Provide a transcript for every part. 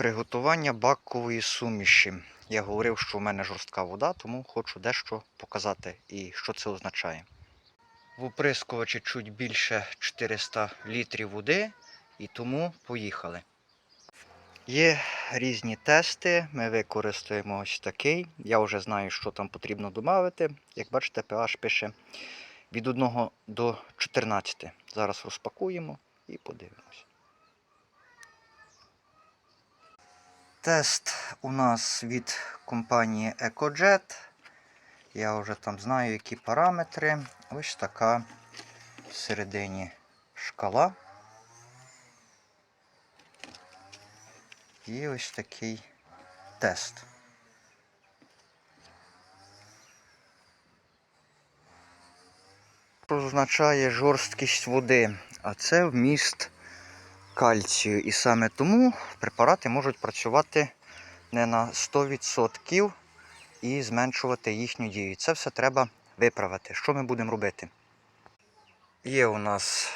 Приготування бакової суміші. Я говорив, що в мене жорстка вода, тому хочу дещо показати і що це означає. В оприскувачі чуть більше 400 літрів води, і тому поїхали. Є різні тести. Ми використаємо ось такий. Я вже знаю, що там потрібно додати. Як бачите, pH пише від 1 до 14. Зараз розпакуємо і подивимось. Тест у нас від компанії EcoJet. Я вже там знаю, які параметри. Ось така всередині шкала. І ось такий тест. Означає жорсткість води, а це вміст кальцію. І саме тому препарати можуть працювати не на 100% і зменшувати їхню дію. Це все треба виправити. Що ми будемо робити? Є у нас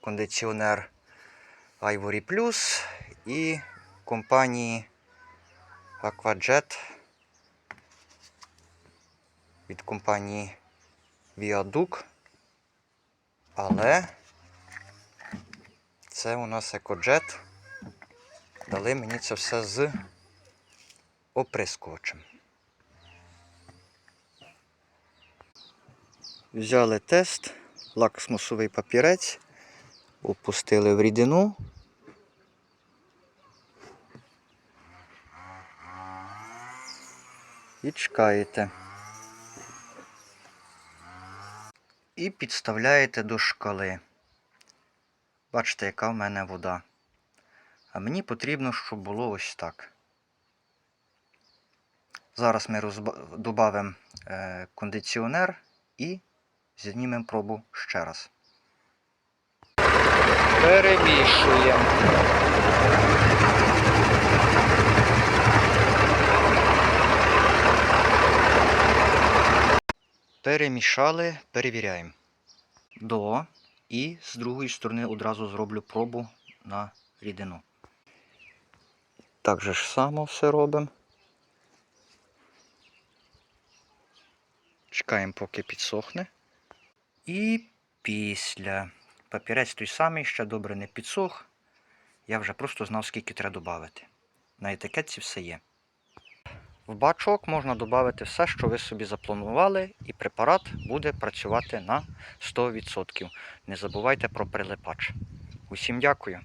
кондиціонер Ivory Plus і компанії Aquajet від компанії Viaduc. Але це у нас EcoJet. Дали мені це все з оприскувачем. Взяли тест, лакмусовий папірець, опустили в рідину. І чекаєте. І підставляєте до шкали. Бачите, яка в мене вода. А мені потрібно, щоб було ось так. Зараз ми додамо е, кондиціонер і знімемо пробу ще раз. Перемішуємо. Перемішали, перевіряємо. До і з другої сторони одразу зроблю пробу на рідину. Так же ж само все робимо. Чекаємо, поки підсохне. І після. Папірець той самий, ще добре не підсох. Я вже просто знав, скільки треба додати. На етикетці все є. В бачок можна додати все, що ви собі запланували, і препарат буде працювати на 100%. Не забувайте про прилипач. Усім дякую.